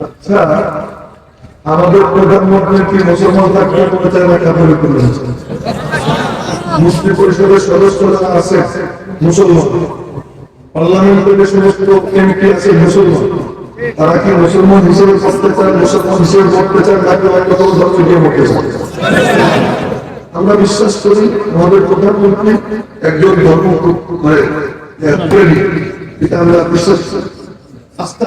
আচ্ছা আমাদের প্রধানমন্ত্রী মুসলমান থাকতে কোনো চায় না করেছে? মুসলিম পরিষদের সদস্যরা আছে মুসলমান। পার্লামেন্টের সমস্ত এমপি আছে মুসলমান। তারা কি মুসলমান হিসেবে করতে চান মুসলমান হিসেবে চান অন্য কোনো ধর্ম চান আমরা বিশ্বাস করি আমাদের প্রধানমন্ত্রী একজন ধর্ম মানে আহ, প্রেমী এটা আমরা বিশ্বাস আস্থা।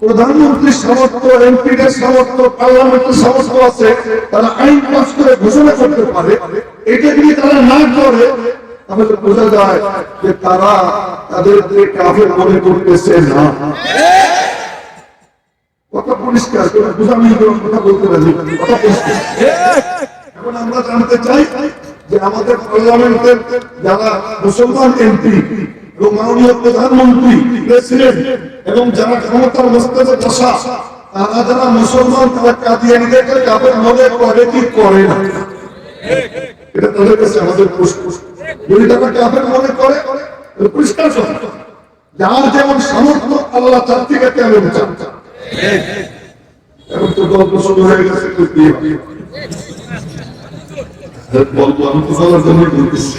প্রধানমন্ত্রীর সামর্থ্য, এমপিদের সামর্থ্য, পার্লামেন্টের সামর্থ্য আছে, তারা আইন পাস করে ঘোষণা করতে পারে, এটা যদি তারা না করে, তাহলে বোঝা যায় যে তারা তাদেরকে কাফের মনে করতেছে না। পরিষ্কার কথা বলতে পরিষ্কার। আমরা জানতে চাই যে আমাদের পার্লামেন্টের যারা মুসলমান এমপি মাননীয় প্রধানমন্ত্রী, প্রেসিডেন্ট এবং যারা ক্ষমতার মস্তকে বসা, তারা যারা মুসলমান, তারা কাদিয়ানিদেরকে কাপের মনে করে কি করে না? এটা তাদের কাছে আমাদের যদি তারা কাপের মনে করে পরিষ্কার যার যেমন সামর্থ্য, আল্লাহ তার থেকে তেমন এখন তো গল্প শুরু হয়ে গেছে? বলব, আমি তো বলার জন্য বলতেছি।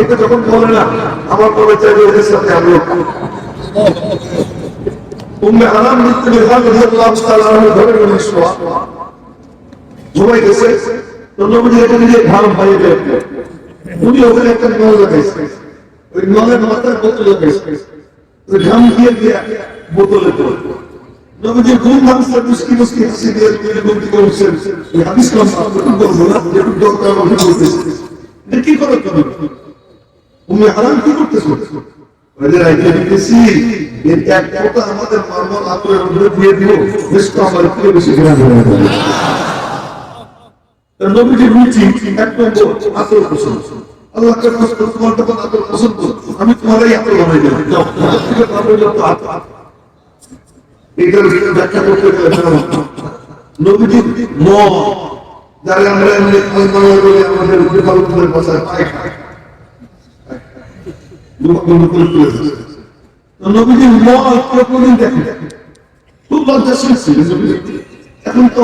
এটা যখন বলে না, আমার পরে চাই ওদের সাথে আমি উম্মে হারাম মৃত্যু বিভাগ ধরে নিয়ে শোয়া ঘুমাই গেছে, তো নবীজি এখানে যে নবীজি ঘুম ভাঙছে মুস্কি মুস্কি হাসি দিয়ে দিয়ে বলতে করছেন এই হাদিস কাম আপনি বলব না একটু দরকার আমি বলতেছি এটা কি করে তুমি তুমি হারাম কি করতেছো? নবীজির আমি তোমার যাও তোমার থেকে পারবে যত আতর এটার ব্যাখ্যা করতে শোনো, নবীজির মন যারা আমরা এমনি কল্পনা বলে আমাদের পায়। করে লজ্জাশীল ছিলেন এখন তো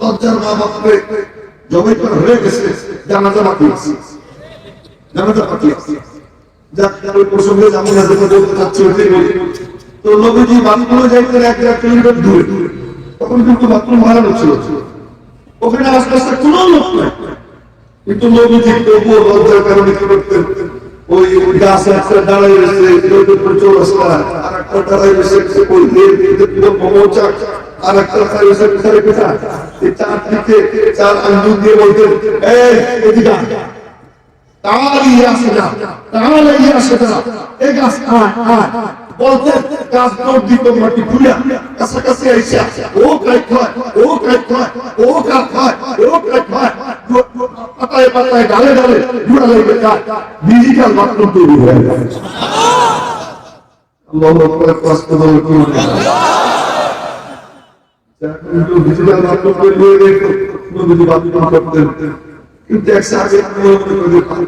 লজ্জার মা বাপকে জবাই হয়ে গেছে জানাজা বাকি জানাজা বাকি প্রসঙ্গে যেমন না বলতে চাচ্ছি ওইটাই বলি। তো নবীজি বাথরুমে যাইতেন এক এক কিলোমিটার দূরে, তখন কিন্তু বাথরুম বানানো ছিল। ওখানে আস্তে আস্তে কোনো লোক নাই। কিন্তু নবীজি তবুও লজ্জার কারণে কি করতেন? ওই গাছ একটা দাঁড়াই রয়েছে নদীর উপর চৌরাস্তা আর একটা দাঁড়াই রয়েছে, ওই মৌচাক আর একটা দাঁড়াই রয়েছে চার দিকে চার আঙ্গুল দিয়ে বলতেন, এই, এদিকে আয়। তাড়াতাড়ি আসে না তাড়াতাড়ি আসে না এই গাছ আয় আয় বলতে গাছ দৌড় দিত মাটি খুলে কাছাকাছি আইসা, ও কাই খায় ও কাই খায় ও কাই খায় ও কাই খায় পাতায় ডিজিটাল কিন্তু এক মনে করি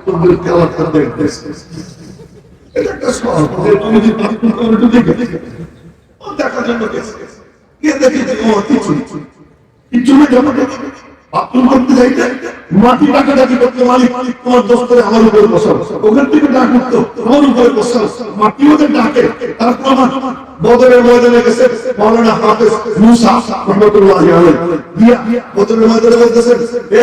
গিয়ে আমার উপরে বসাও। ওখান থেকে উপরে বসাও। মাটি ওদের ডাকে, তারপর আমার বদরের ময়দানে গেছে। মৌলানা হাফেজ মুসা রহমতুল্লাহ আলাইহি। দিয়া বদরের ময়দানে বলতেছে, এ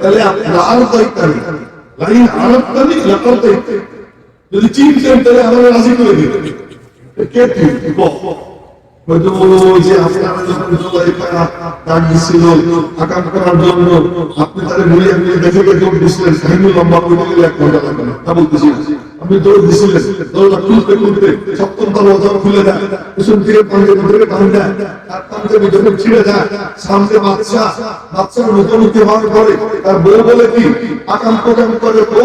তাহলে আপনি আর দায়িত্বেন লাইন আরব তানি লাকার দায়িত্ব। যদি চিনতেন তাহলে আমাদের রাজি করে দিতেন কে ঠিক হয়তো ওই যে আপনারা যখন জুলাইফা ডাক দিছিল আকাম করার আপনি তাদের দেখে কাহিনী লম্বা করে গেলে এক ঘণ্টা লাগবে না। তা বলতেছি। আপনি দৌড় দিছিলেন। দৌড়টা সপ্তম দরজা খুলে দেয়। পিছন থেকে পাঞ্জাবি ধরে টান দেয়। তার পাঞ্জাবি যখন ছিঁড়ে যায়। সামনে বাচ্চা বাচ্চার মুখোমুখি হওয়ার পরে তার বউ বলে কি, আকাম প্রকাম করে ও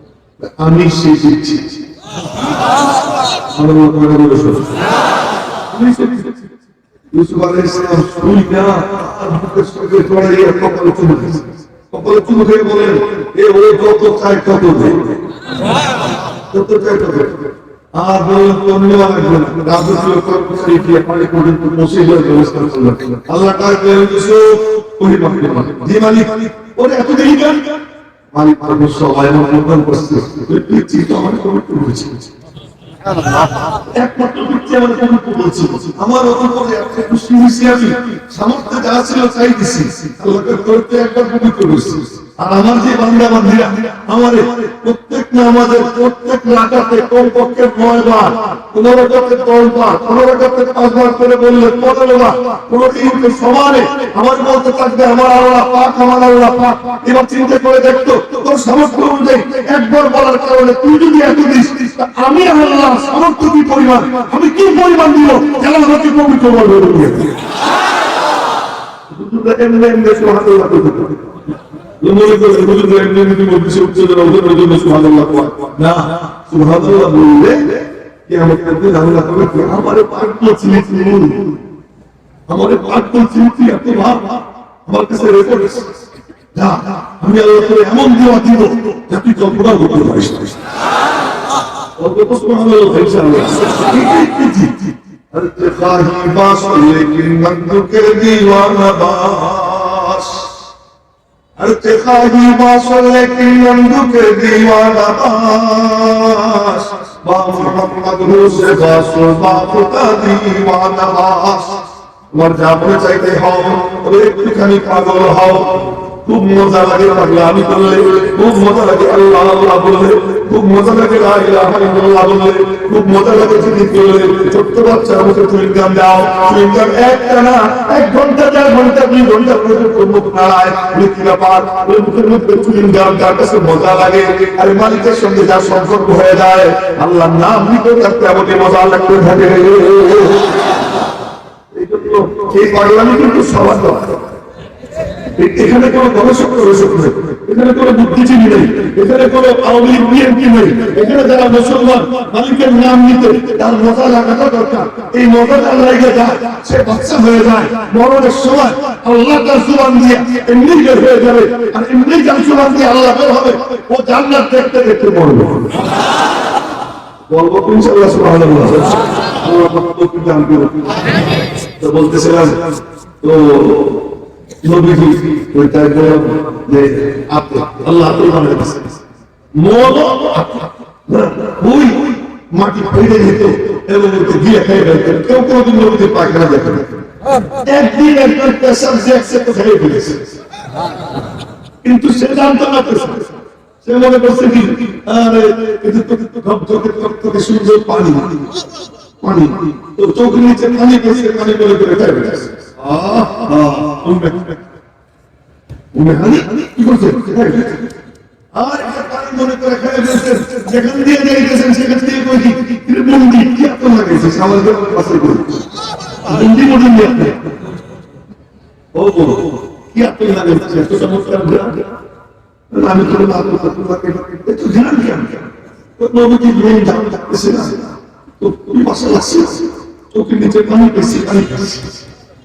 আমি ব্যবস্থা করলেন আল্লাহ মালিক আমি সবাই আমার মতন করছে। ওই পিচ্ছি তো আমার কমিটি করেছে আমার কমিটি খুশি সামর্থ্য যা ছিল চাই দিছি। আল্লাহকে করতে একবার পবিত্র করেছি। আর আমার যে বান্দা বান্দিরা আমার প্রত্যেক নামাজের প্রত্যেক রাকাতে কমপক্ষে নয় বার পনেরো করতে দশ বার পনেরো করতে পাঁচ বার করে বললে পনেরো বার কোনো দিনকে সমানে আমার বলতে থাকবে আমার আল্লাহ পাক আমার আল্লাহ পাক। এবার চিন্তা করে দেখতো তোর সামর্থ্য অনুযায়ী একবার বলার কারণে তুই যদি এত দিস আমি আল্লাহ সামর্থ্য কি পরিমাণ? আমি কি পরিমাণ দিব? যেন আমাকে পবিত্র বলবে এমনি এমনি মনে করে হুজুর এমনি এমনি বলতেছে উচ্চদের ওদের ওই জন্য সুবহানাল্লাহ না সুবহানাল্লাহ বললে কি আমি করতে আল্লাহ কবে কি আমারে পাক করছিলি তুই আমারে পাক করছিলি তুই এত ভাব আমার কাছে রেকর্ড না, আমি আল্লাহ তোরে এমন দেওয়া দিব যা তুই কল্পনা করতে পারিস না কত সুবহানাল্লাহ ইনশাআল্লাহ ارتقائی باسو لیکن مندو کے دیوانہ باس ارتخابی باصلے کی لندو کے دیوانہ باس باپ محمد روز باسو باپ کا دیوانہ باس তোমার যা মনে চাইতে হও তবে একটুখানি পাগল হও খুব মজা লাগে পাগলামি করলে খুব মজা লাগে আল্লাহ আল্লাহ বললে খুব মজা লাগে ইল্লাল্লাহ বললে খুব মজা লাগে জিকির করলে। ছোট্ট বাচ্চা, আমাকে চুইং গাম দাও। চুইং একটা না, এক ঘণ্টা চার ঘণ্টা, দুই ঘণ্টা পর্যন্ত মুখ নাড়ায় ব্যাপার? ওই মুখের মধ্যে কাছে মজা লাগে, আর মালিকের সঙ্গে যার সম্পর্ক হয়ে যায়, আল্লাহর নাম নিতে থাকতে আমাকে মজা লাগতে থাকে। এই জন্য এই পাগলামি কিন্তু সবার দরকার। এখানে কোনো গবেষক গবেষক নেই, এখানে কোনো বুদ্ধিজীবী নেই, এখানে কোনো আওয়ামী লীগ বিএনপি নেই, এখানে যারা মুসলমান মালিকের নাম নিতে তার মজা লাগাটা দরকার। এই মজাটা লেগে যায় সে বাচ্চা হয়ে যায়, মরণের সময় আল্লাহ তার জুবান দিয়ে এমনি বের হয়ে যাবে, আর এমনি যার জুবান দিয়ে আল্লাহ বের হবে, ও জান্নাত দেখতে দেখতে মরবে। বলব ইনশাআল্লাহ সুবহানাল্লাহ। বলতেছিলাম, তো মন কিন্তু সে জানতো না পেশাব সে মনে করছে কি আরে সুন্দর পানি পানি চোখ নিচে পানি পানি করে আর মনে করে খেয়ে ফেলছেন যেখান দিয়ে যাইতেছেন সেখান দিয়ে কই মুন্ডি কি এত লাগাইছে আমাদের পাশে মুন্ডি মুন্ডি নিয়ে আপনি ও কি এত লাগাইছে এত চমৎকার ঘোরা আমি তো না তো তোমাকে একটু ধ্যান জ্ঞান তো নবীজি ব্রেন ডাউন ডাকতেছে না তো তুমি পাশে লাগছে চোখের নিচে পানি পেয়েছি পানি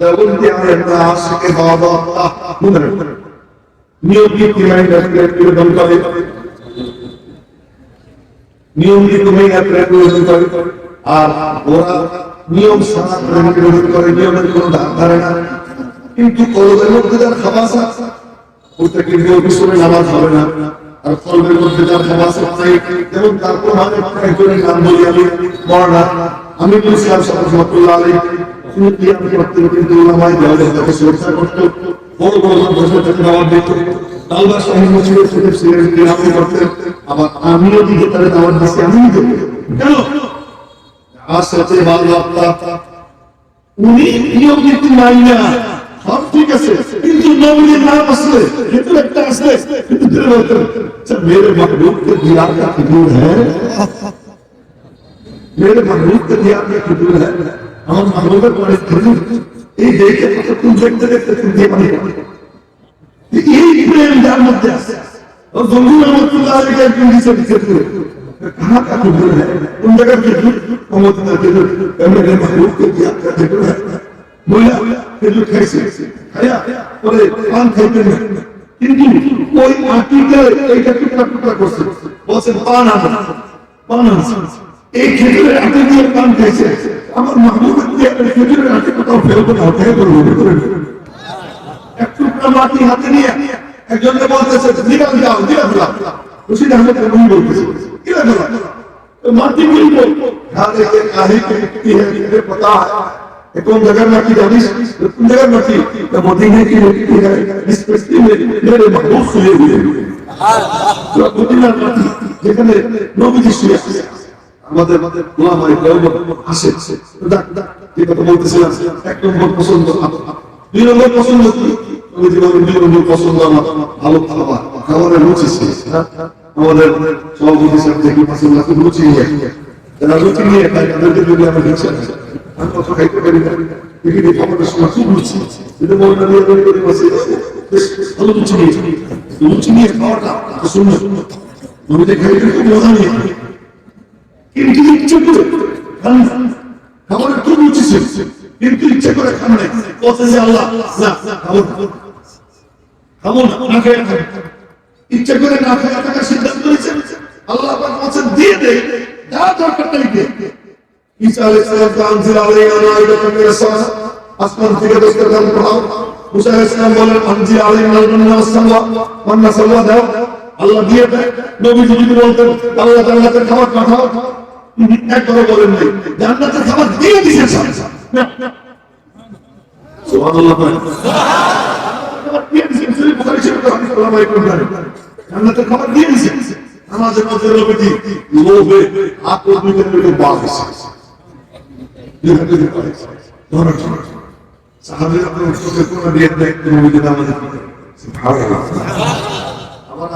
যেমন কি আর একটা আশাকে বাজাতা মনে নিয়ম নীতি মাইনে রাখলে প্রয়োজন করে নিয়ম নীতি মাইনে প্রয়োজন করে আর ওরা নিয়ম সারা প্রয়োজন করে নিয়মের কোনো ধার ধারে না কিন্তু কলবের মধ্যে যার খাবাস আছে ওটা কিন্তু পিছনে নামাজ হবে না আর কলবের মধ্যে যার খাবাস নাই যেমন তার প্রমাণে প্রায় করে নাম বলি আমি মরনা আমি বলছিলাম সাহেবুল্লাহ আলী তিনি কি আমি করতেন কিন্তু ওলামাই দেওয়ালের তাকে সুরক্ষা করতো বড় বড় বছর থেকে দাওয়াত দিত আল্লাহ সাহেব মুসিবের সাথে ছিলেন তিনি করতেন আবার আমিও দিকে তারা দাওয়াত দিচ্ছি আমি দেবো কেন আসতে ভালো আপনার উনি নিয়ম নীতি মাইনা সব ঠিক আছে কিন্তু নবীর নাম আসলে কিন্তু একটা আসলে কিন্তু দিলে বলতেন সব মেরে महबूब के दिया का फितूर है मेरे महबूब के दिया का फितूर है আমার মাহবুবের পরে খেজুর এই দেখে কত তুমি দেখতে দেখতে তুমি দিয়ে পানি এই প্রেম যার মধ্যে আছে और जंगू रहमतुल्लाह अलैहि का एक दिसे खेजूर कहाँ का फितूर है उन जगह खेजूर कमोतना खेजूर मेरे महबूब के दिया का फितूर है বইলা খেজুর খাইছে খাইয়া পরে পান খাইতেন না কিন্তু ওই আটিকে এইটা টুকরা টুকরা করছে বলছে পান আনো পান আনছে এই খেজুরের আটি দিয়ে পান খাইছে আমার মাহবুবের দিয়ে একটা খেজুরের আটি কোথাও ফেলবো না ওটাই করবো ভিতরে এক টুকরা মাটি হাতে নিয়ে একজনকে বলতেছে দিলাম যাও দিলাম যাও খুশি আহমেদ এমন বলতেছে দিলাম যাও মাটি মিলবো ধারে के काहे की मिट्टी है मुझे पता है ये कौन जगह मिट्टी जानिस कौन जगह मिट्टी तो मदीने की मिट्टी है इस मिट्टी में मेरे महबूब खुले हुए हैं তো মদিনার মাটি যেখানে নবীজি শুয়ে আছে আমাদের গোলামাই দেওবন্দ আসে কথা বলতেছিলাম? এক নম্বর পছন্দ। দুই নম্বর পছন্দ কি? নবীজি বলেন দুই নম্বর পছন্দ আমার। ভালো খাবার। খাবারের রুচি? আমাদের নিয়ে। যারা রুচি আমি খুব মজা নিয়ে। কিন্তু ইচ্ছে করে খান। খুব ছিল কিন্তু ইচ্ছে করে যে আল্লাহ না না খেয়ে ইচ্ছে করে না খেয়ে থাকার সিদ্ধান্ত আল্লাহ পাক বলছেন দিয়ে দে যা দরকার তাই দে ঈসা আলাইহিস সালাম তানজিল আলাইহি মাইদাতুন মিনাস সামা আসমান থেকে দাও আল্লাহ দিয়ে দেয় নবীজি যদি বলতেন আল্লাহ জান্নাতের খাবার পাঠাও একবারও বলেন নাই। জান্নাতের খাবার দিয়ে দিয়েছেন সুবহানাল্লাহ জান্নাতের খাবার দিয়ে দিছে নামাজের মধ্যে লোভে করে বাদ দিছে দিছে। ধরো। সাহাবীরা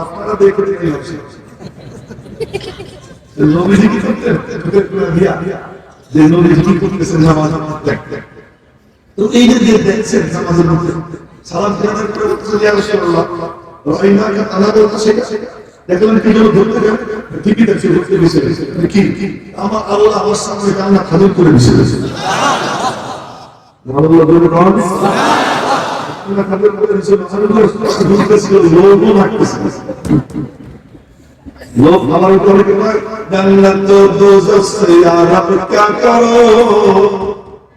আপনার দেখে নবীজি কি করতেন চোখের কোনা দিয়া যে নবীজি কি করতেছেন নামাজ দেখতে তো এই যে যে দেখছেন নামাজের মধ্যে সালাম ফিরানোর পরে বলতেছেন ইয়া রাসূলুল্লাহ রাইনাকা তানাদুল শেখা দেখলেন কি যেন ধরতে গেল ঠিকই দেখছে ধরতে গেছে কি আমার আল্লাহ আমার সামনে জান্নাত হাজির করে দিয়েছে আল্লাহ বলে কোন হাজির করে দিয়েছে আল্লাহ ধরতেছিল লোভও লাগতেছে लोग हमारे ऊपर के बाद जन्नत दोजख से यार अब क्या करो?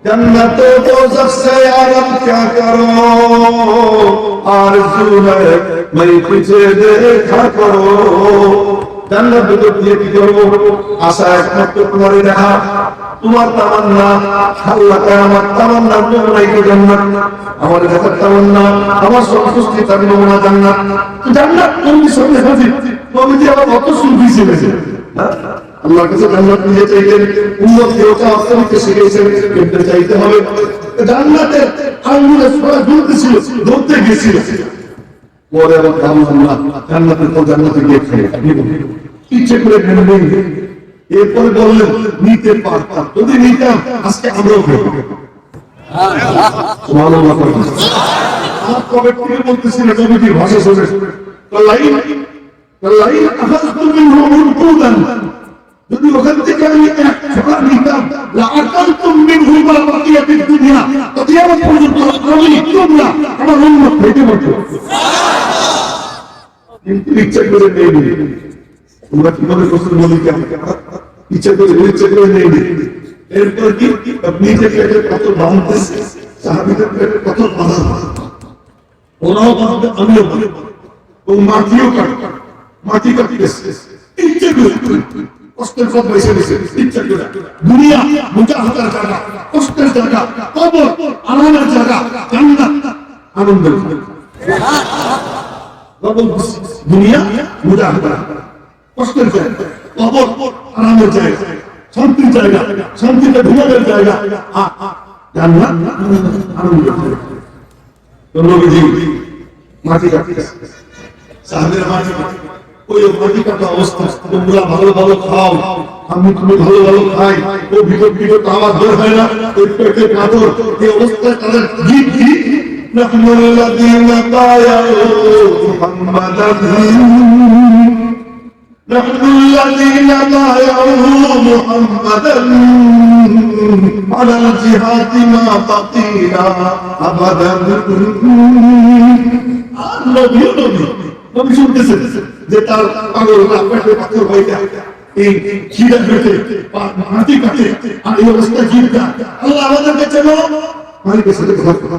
जन्नत दोजख से यार अब क्या करो? आरज़ू है, मैं पीछे देखा करो। জান্নাত ভিতর দিয়ে কি করব? আশা একমাত্র তোমারই দেখা। তোমার তামান্না আমার তামান্না জান্নাত? আমার তামান্না, আমার সন্তুষ্টি জান্নাত। জান্নাত তুমি সঙ্গে হাজির নবীজি আবার কত ছিলেন হ্যাঁ? আল্লাহর কাছে জান্নাত চাইতেন, উম্মত কেউ অর্থনীতি শিখেছেন কিন্তু চাইতে হবে। জান্নাতের আঙ্গুলে ছোড়া ঝুলতেছিল, ধরতে গেছিল পরে আবার ভাবলাম না, জান্নাতের পর জান্নাতে গিয়ে ইচ্ছে করে নেই এরপরে বললেন, নিতে পারতাম। যদি নিতাম, আজকে আমরাও আমার যদি ওখান থেকে আমি নিতাম, লাআকালতুম মিনহু মা বাকিয়া ফিদ দুনিয়া। তো কিয়ামত পর্যন্ত আমার কিন্তু ইচ্ছা করে নেই। তোমরা কীভাবে প্রশ্ন বলি ইচ্ছা করে ইচ্ছা করে নেই। এরপর কি? নিজের পেটে কত সাহাবিদের পেটে কত বাঁধা ওরাও বাঁধবে আমিও ও মাটিও কাট, মাটি করে কষ্টের সব বেছে বেছে ইচ্ছা করে দুনিয়া মোটা হাতার জায়গা কষ্টের জায়গা, কবর জায়গা আনন্দের কবর দুনিয়া হাতার কষ্টের জায়গা কবর আরামের জায়গা শান্তির জায়গা শান্তিতে ঘুমানোর জায়গা। আ, আ, জান্নাত আনন্দের জায়গা। তো নবীজি মাটি কাটতে সাহাবের মাটি ওই মাটি কাটা অবস্থা তোমরা ভালো ভালো খাও আমি তুমি ভালো ভালো খাই ও ভিতর ভিতর আমার হয় না। ওই পেটে পাথর এই অবস্থায় তাদের গীত গীত نحن الذين بايعوا محمدا نحن الذين بايعوا محمدا على الجهاد ما بقينا ابدا নবী নবী নবী শুনতেছেন যে তার পাগল না পেটে পাথর হয়ে যায় এই খিদা পেটে মাটি কাটে আর এই অবস্থা জীবটা আল্লাহ আমাদেরকে চেনো মালিকের সাথে কথা কথা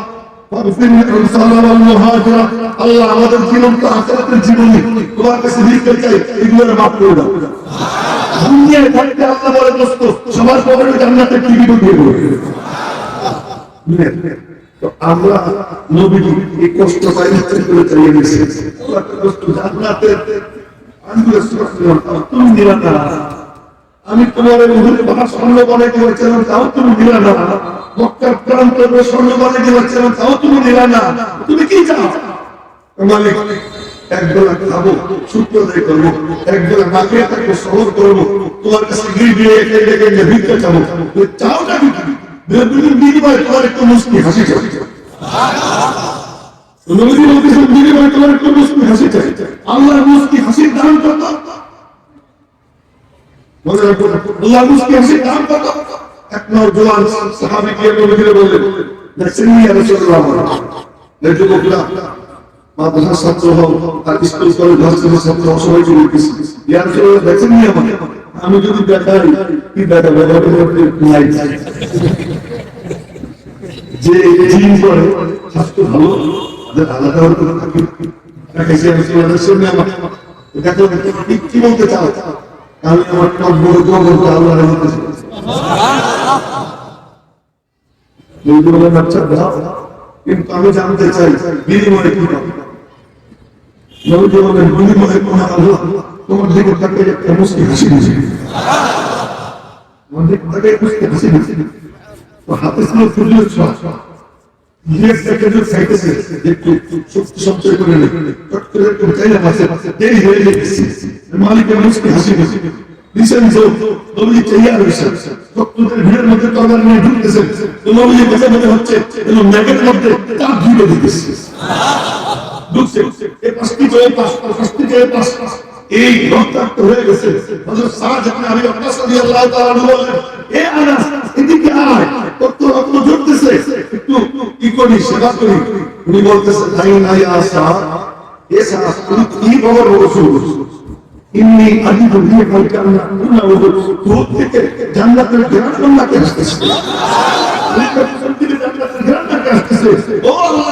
আল্লাহ আমাদের জীবন তো আখেরাতের জীবনী তোমার কাছে ভিক্ষা চাই, এগুলোর মাফ করে দাও। দুনিয়ায় থাকতে আল্লাহ বলে, দোস্ত সবার কবরে জান্নাতের টিকিট দিয়ে দেবো। আমরা নবীজি এই কষ্ট করে চালিয়ে তুমি দিলা না আমি তোমার মুখে বাবা স্বর্ণ বলে দিয়েছিলাম তাও তুমি দিলা না। মক্কার প্রান্ত স্বর্ণ বলে দিয়েছিলাম তাও তুমি দিলা না। তুমি কি চাও? মালিক তোমার দিয়ে তোমার হাসি তোমার একটু আল্লাহর মুস্তি হাসির দাম কত? মনে রাখব আল্লাহর মুস্তি হাসির দাম কত? এক নওজোয়ান সাহাবী গিয়ে নবীজিকে বললেন দেখছেন ইয়া রাসূলুল্লাহ এই যুবকরা, মাদ্রাসার ছাত্র হও আর স্কুল, কলেজ ভার্সিটির ছাত্র সবাই চলে গেছি ইয়ার জন্য দেখেন নি আমাকে আমি যদি দেখাই যে আলাদা আমি আমার নব্য জগৎ আল্লাহ দাও। কিন্তু আমি জানতে চাই, বিনিময়ে কি নবীজি বলেন বিনিময়ে তোমার আল্লাহ তোমার তাকে একটা মুসলিম হাসি দিয়েছে। দিকে তাকে মুসলিম হাসি দিয়েছে। হাতে ছিল সূর্যের একটা যে খাইতেছে একটু শক্তি সঞ্চয় করে নেই চট করে একটু চাইলে মাসে দেরি হয়ে গেছে। মালিকের মুসলিম হাসি দিয়েছে দিছেন যে নবীজি তৈয়ার হয়েছে ভক্তদের ভিড়ের মধ্যে তরবারি নিয়ে ঢুকতেছেন তো নবীজি কথা হচ্ছে যেন ম্যাগের মধ্যে তার ভিড়ে দিতেছে ঢুকছে এই পাঁচটি জয় পাঁচ পাঁচটি জয় পাঁচ এই রক্তাক্ত গেছে হযরত সাদ ইবনে আবি ওয়াক্কাস রাদিয়াল্লাহু তাআলা বলেন, এ আনাস কি করি সেবা করি। উনি বলতেছে তাই না ইয়া সাদ এ সাদ তুমি কি খবর বলছো ইন্নি আজিদু রিহাল জান্নাত। কুল্লা ওযুর দূর থেকে জান্নাতের ঘ্রাণ আল্লাহকে আসতেছে। ও আল্লাহ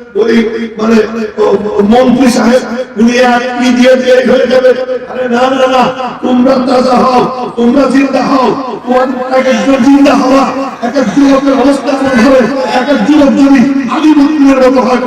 ওই মানে মন্ত্রী সাহেব, উনি আপনি দিয়ে দিয়ে হয়ে যাবে। আরে না না না, তোমরা তাজা হও, তোমরা জিন্দা হও। তোমাদের জিন্দা হওয়া, এক যুবকের অবস্থা হবে, এক যুবক যদি মুসলিমের মতো হয়।